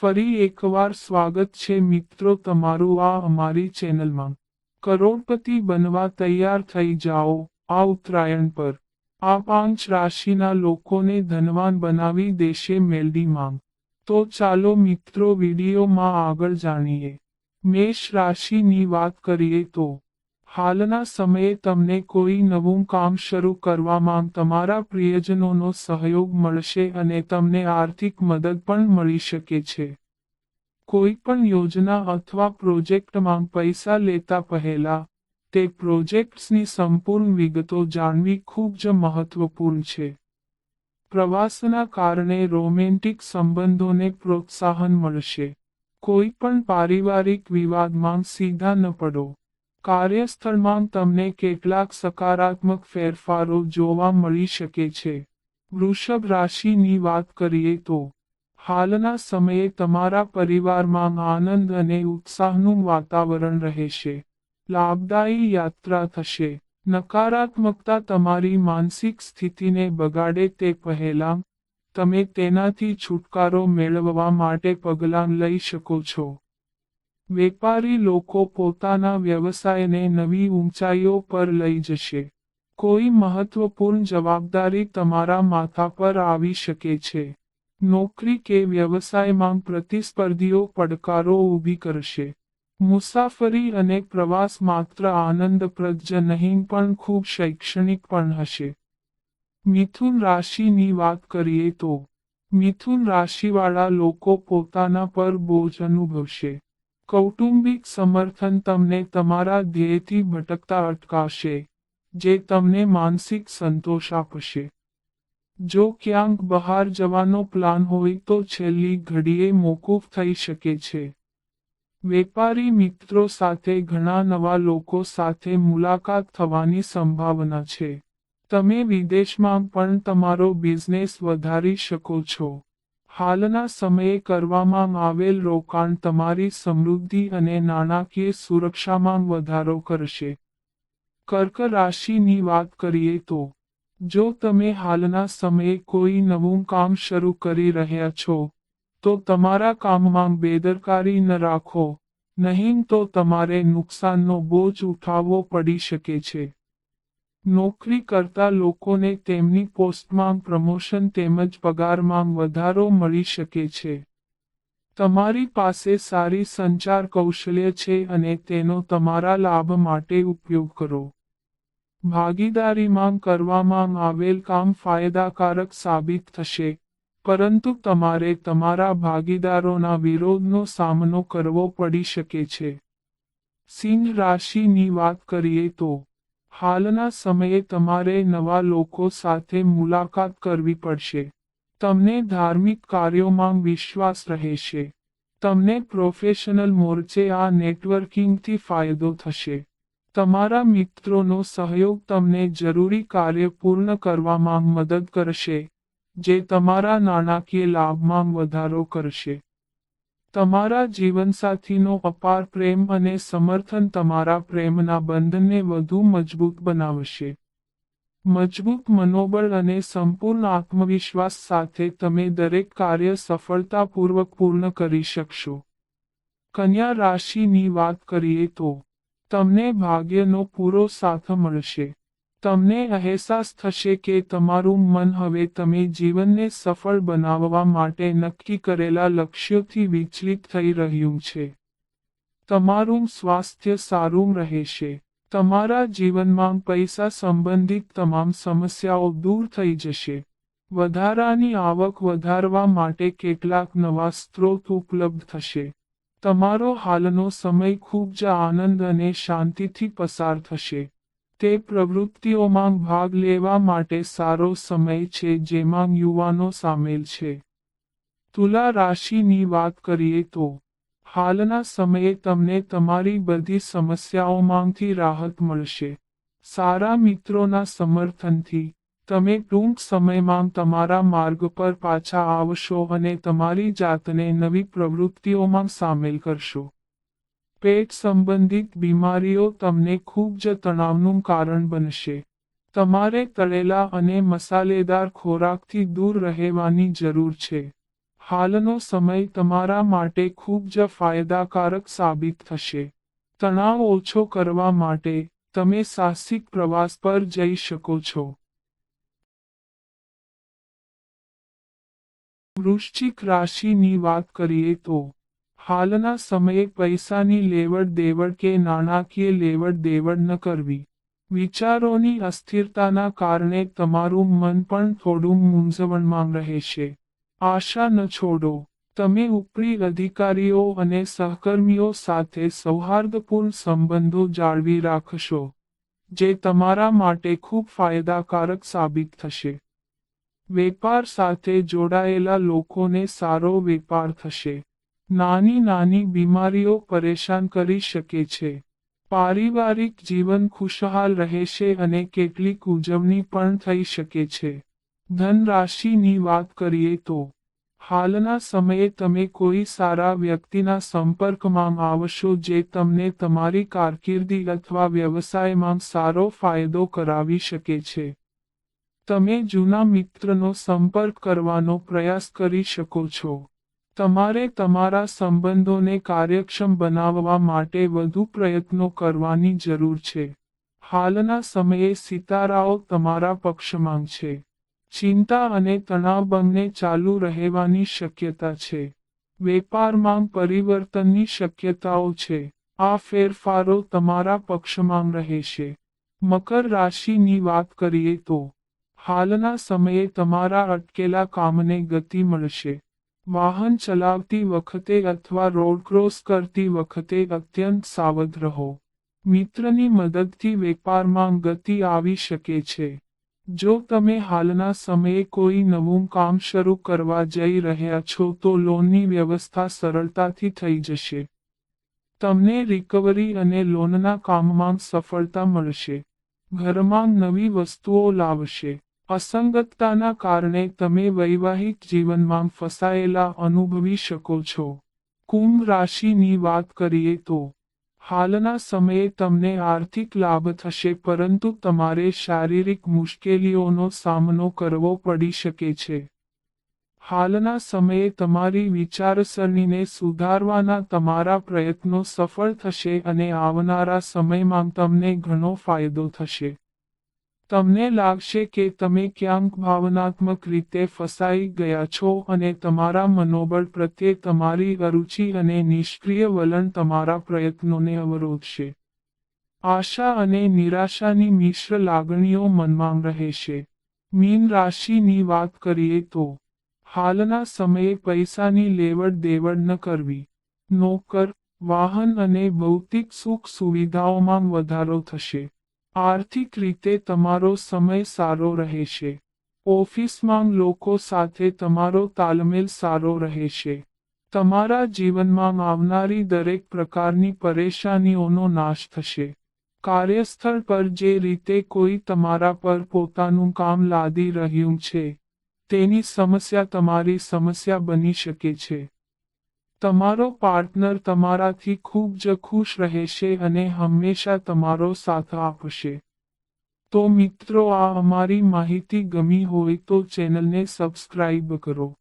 ફરી એકવાર સ્વાગત છે મિત્રો તમારું આ અમારી ચેનલમાં. કરોડપતિ બનવા તૈયાર થઈ જાઓ આ ઉત્તરાયણ પર. આ પાંચ રાશિના લોકોને ધનવાન બનાવી દેશે મેલડી માંગ તો ચાલો મિત્રો વિડીયોમાં આગળ જાણીએ. મેષ રાશિની વાત કરીએ તો હાલના સમયે તમને કોઈ નવું કામ શરૂ કરવામાં તમારા પ્રિયજનોનો સહયોગ મળશે અને તમને આર્થિક મદદ પણ મળી શકે છે. કોઈ પણ યોજના અથવા પ્રોજેક્ટમાં પૈસા લેતા પહેલા, તે પ્રોજેક્ટ્સની સંપૂર્ણ વિગતો જાણવી ખૂબ જ મહત્વપૂર્ણ છે. પ્રવાસના કારણે રોમેન્ટિક સંબંધોને પ્રોત્સાહન મળશે. કોઈ પણ પારિવારિક વિવાદમાં સીધા ન પડો. કાર્યસ્થળમાં તમને કેટલાક સકારાત્મક ફેરફારો જોવા મળી શકે છે. વૃષભ રાશિની વાત કરીએ તો, હાલના સમયે તમારા પરિવારમાં આનંદ અને ઉત્સાહનું વાતાવરણ રહેશે. લાભદાયી યાત્રા થશે. નકારાત્મકતા તમારી માનસિક સ્થિતિને બગાડે તે પહેલાં, તમે તેનાથી છુટકારો મેળવવા માટે પગલાં લઈ શકો છો. વેપારી લોકો પોતાના વ્યવસાયને નવી ઊંચાઈઓ પર લઈ જશે. કોઈ મહત્વપૂર્ણ જવાબદારી તમારા માથા પર આવી શકે છે. નોકરી કે વ્યવસાયમાં પ્રતિસ્પર્ધીઓ પડકારો ઊભી કરશે. મુસાફરી અને પ્રવાસ માત્ર આનંદપ્રદ જ નહીં, પણ ખૂબ શૈક્ષણિક પણ હશે. મિથુન રાશિની વાત કરીએ તો, મિથુન રાશિવાળા લોકો પોતાના પર બોજ અનુભવશે. કૌટુંબિક સમર્થન તમને તમારા ધ્યેયથી ભટકતા અટકાવશે, જે તમને માનસિક સંતોષ આપશે. જો ક્યાંક બહાર જવાનો પ્લાન હોય તો છેલ્લી ઘડીએ મોકૂફ થઈ શકે છે. વેપારી મિત્રો સાથે ઘણા નવા લોકો સાથે મુલાકાત થવાની સંભાવના છે. તમે વિદેશમાં પણ તમારો બિઝનેસ વધારી શકો છો. હાલના સમયે કરવામાં આવેલ રોકાણ તમારી સમૃદ્ધિ અને નાણાકીય સુરક્ષામાં વધારો કરશે. કર્ક રાશિની વાત કરીએ તો, જો તમે હાલના સમયે કોઈ નવું કામ શરૂ કરી રહ્યા છો, તો તમારા કામમાં બેદરકારી ન રાખો, નહીં તો તમારે નુકસાનનો બોજ ઉઠાવવો પડી શકે છે. નોકરી કરતા લોકોને તેમની પોસ્ટમાં પ્રમોશન તેમજ પગારમાં વધારો મળી શકે છે. તમારી પાસે સારી સંચાર કૌશલ્ય છે અને તેનો તમારા લાભ માટે ઉપયોગ કરો. ભાગીદારીમાં કરવામાં આવેલ કામ ફાયદાકારક સાબિત થશે, પરંતુ તમારે તમારા ભાગીદારોના વિરોધનો સામનો કરવો પડી શકે છે. સિંહ રાશિની વાત કરીએ તો હાલના સમયે તમારે નવા લોકો સાથે મુલાકાત કરવી પડશે. તમને ધાર્મિક કાર્યોમાં વિશ્વાસ રહેશે. તમને પ્રોફેશનલ મોરચે આ નેટવર્કિંગથી ફાયદો થશે. તમારા મિત્રોનો સહયોગ તમને જરૂરી કાર્ય પૂર્ણ કરવામાં મદદ કરશે, જે તમારા નાણાકીય લાભમાં વધારો કરશે. તમારા જીવનસાથીનો અપાર પ્રેમ અને સમર્થન તમારા પ્રેમના બંધનને વધુ મજબૂત બનાવશે. મજબૂત, મનોબળ અને સંપૂર્ણ આત્મવિશ્વાસ સાથે તમે દરેક કાર્ય સફળતાપૂર્વક પૂર્ણ કરી શકશો. કન્યા રાશિની વાત કરીએ તો તમને ભાગ્યનો પૂરો સાથ મળશે. તમને અહેસાસ થશે કે તમારું મન હવે તમે જીવનને સફળ બનાવવા માટે નક્કી કરેલા લક્ષ્યોથી વિચલિત થઈ રહ્યું છે. તમારું સ્વાસ્થ્ય સારું રહેશે. તમારા જીવનમાં પૈસા સંબંધિત તમામ સમસ્યાઓ દૂર થઈ જશે. વધારાની આવક વધારવા માટે કેટલાક નવા સ્ત્રોત ઉપલબ્ધ થશે. તમારો હાલનો સમય ખૂબ જ આનંદ અને શાંતિથી પસાર થશે. તે પ્રવૃત્તિઓમાં ભાગ લેવા માટે સારો સમય છે જેમાં યુવાનો સામેલ છે. તુલા રાશિની વાત કરીએ તો, હાલના સમયે તમને તમારી બધી સમસ્યાઓમાંથી રાહત મળશે. સારા મિત્રોના સમર્થનથી, તમે ટૂંક સમયમાં તમારા માર્ગ પર પાછા આવશો અને તમારી જાતને નવી પ્રવૃત્તિઓમાં સામેલ કરશો. પેટ સંબંધિત બીમારીઓ તમને ખૂબ જ તણાવનું કારણ બનશે. તમારે તળેલા અને મસાલેદાર ખોરાકથી દૂર રહેવાની જરૂર છે. હાલનો સમય તમારા માટે ખૂબ જ ફાયદાકારક સાબિત થશે. તણાવ ઓછો કરવા માટે તમે સાહસિક પ્રવાસ પર જઈ શકો છો. વૃશ્ચિક રાશિની વાત કરીએ તો હાલના સમયે પૈસાની લેવડ દેવડ કે નાણાકીય લેવડ દેવડ ન કરવી. વિચારોની અસ્થિરતાના કારણે તમારું મન પણ થોડું મૂંઝવણમાં રહેશે આશા ન છોડો. તમે ઉપરી અધિકારીઓ અને સહકર્મીઓ સાથે સૌહાર્દપૂર્ણ સંબંધો જાળવી રાખશો, જે તમારા માટે ખૂબ ફાયદાકારક સાબિત થશે. વેપાર સાથે જોડાયેલા લોકોને સારો વેપાર થશે. નાની નાની બીમારીઓ પરેશાન કરી શકે છે. પારિવારિક જીવન ખુશહાલ રહેશે અને કેટલીક ઉજવણી પણ થઈ શકે છે. ધનરાશિની વાત કરીએ તો, હાલના સમયે તમે કોઈ સારા વ્યક્તિના સંપર્કમાં આવશો જે તમને તમારી કારકિર્દી અથવા વ્યવસાયમાં સારો ફાયદો કરાવી શકે છે. તમે જૂના મિત્રનો સંપર્ક કરવાનો પ્રયાસ કરી શકો છો. તમારે તમારા સંબંધોને કાર્યક્ષમ બનાવવા માટે વધુ પ્રયત્નો કરવાની જરૂર છે. હાલના સમયે સિતારાઓ તમારા પક્ષમાં છે. ચિંતા અને તણાવ બંને ચાલુ રહેવાની શક્યતા છે. વેપારમાં પરિવર્તનની શક્યતાઓ છે. આ ફેરફારો તમારા પક્ષમાં રહેશે. મકર રાશિની વાત કરીએ તો, હાલના સમયે તમારા અટકેલા કામને ગતિ મળશે. વાહન ચલાવતી વખતે અથવા રોડ ક્રોસ કરતી વખતે અત્યંત સાવધ રહો. મિત્રની મદદથી વેપારમાં ગતિ આવી શકે છે. જો તમે હાલના સમયે કોઈ નવું કામ શરૂ કરવા જઈ રહ્યા છો તો લોનની વ્યવસ્થા સરળતાથી થઈ જશે. તમને રિકવરી અને લોનના કામમાં સફળતા મળશે. ઘરમાં નવી વસ્તુઓ લાવશે. અસંગતતાના કારણે તમે વૈવાહિક જીવનમાં ફસાયેલા અનુભવી શકો છો. કુંભ રાશિની વાત કરીએ તો, હાલના સમયે તમને આર્થિક લાભ થશે પરંતુ તમારે શારીરિક મુશ્કેલીઓનો સામનો કરવો પડી શકે છે. હાલના સમયે તમારી વિચારસરણીને સુધારવાના તમારા પ્રયત્નો સફળ થશે અને આવનારા સમયમાં તમને ઘણો ફાયદો થશે. તમને લાગશે કે તમે ક્યાંક ભાવનાત્મક રીતે ફસાઈ ગયા છો અને તમારા મનોબળ પ્રત્યે તમારી અરુચિ અને નિષ્ક્રિય વલણ તમારા પ્રયત્નોને અવરોધશે. આશા અને નિરાશાની મિશ્ર લાગણીઓ મનમાં રહેશે. મીન રાશિની વાત કરીએ તો, હાલના સમયે પૈસાની લેવડ દેવડ ન કરવી. નોકર, વાહન અને ભૌતિક સુખ સુવિધાઓમાં વધારો થશે. આર્થિક રીતે તમારો સમય સારો રહેશે. ઓફિસમાં લોકો સાથે તમારો તાલમેલ સારો રહેશે. તમારા જીવનમાં આવનારી દરેક પ્રકારની પરેશાનીઓનો નાશ થશે. કાર્યસ્થળ પર જે રીતે કોઈ તમારા પર પોતાનું કામ લાદી રહ્યું છે, તેની સમસ્યા તમારી સમસ્યા બની શકે છે. તમારો પાર્ટનર તમારાથી ખૂબ જ ખુશ રહેશે અને હંમેશા તમારો સાથ આપશે. તો મિત્રો, આ અમારી માહિતી ગમી હોય તો ચેનલને સબસ્ક્રાઇબ કરો.